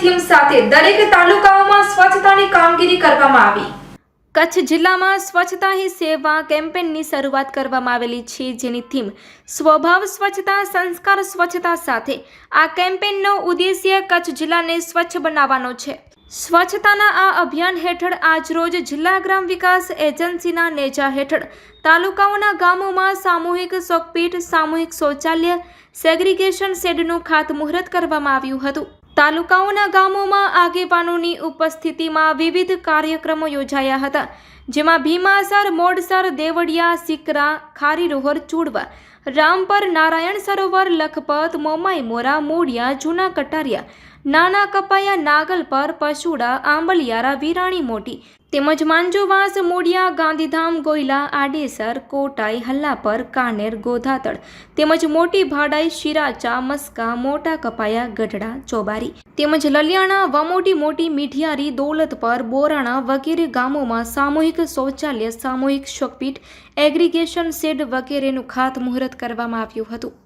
Theme સાથે દરેક તાલુકાઓમાં સ્વચ્છતાની કામગીરી કરવામાં આવી. કચ્છ જિલ્લામાં સ્વચ્છતા હી સેવા કેમ્પેનની શરૂઆત કરવામાં આવેલી છે, જેની થીમ સ્વભાવ સ્વચ્છતા, સંસ્કાર સ્વચ્છતા સાથે આ કેમ્પેનનો ઉદ્દેશ્ય કચ્છ જિલ્લાને સ્વચ્છ બનાવવાનો છે. સ્વચ્છતાના આ અભિયાન હેઠળ આજરોજ જિલ્લા ગ્રામ વિકાસ એજન્સીના નેજા હેઠળ તાલુકાઓના ગામોમાં સામૂહિક શોકપીટ સામૂહિક શૌચાલય, સેગ્રીગેશન શેડનું ખાતમુહૂર્ત કરવામાં આવ્યું હતું. તાલુકાઓના ગામોમાં આગેવાનોની ઉપસ્થિતિમાં વિવિધ કાર્યક્રમો યોજાયા હતા, જેમાં ભીમાસર, મોડસર દેવડિયા સિકરા ખારીરોહર, ચૂડવા, રામપર, નારાયણ સરોવર, લખપત, મોમાઈ મોરા, મોડિયા, જૂના કટારિયા નાના કપાયા નાગલ પર પશુડા, આંબલિયારા, વિરાણી મોટી તેમજ માંજોવાસ, મોડિયા, ગાંધીધામ, ગોયલા, આડેસર, કોટાઈ હલ્લાપર કાનેર, ગોધાતળ તેમજ મોટી ભાડાઈ, શિરાચા, મસ્કા, મોટા કપાયા, ગઢડા, ચોબારી તેમજ લલિયાણા, વમોટી મોટી મીઠિયારી દોલતપર બોરાણા વગેરે ગામોમાં સામૂહિક શૌચાલય, સામૂહિક શોકપીઠ, એગ્રીગેશન શેડ વગેરેનું ખાતમુહૂર્ત કરવામાં આવ્યું હતું.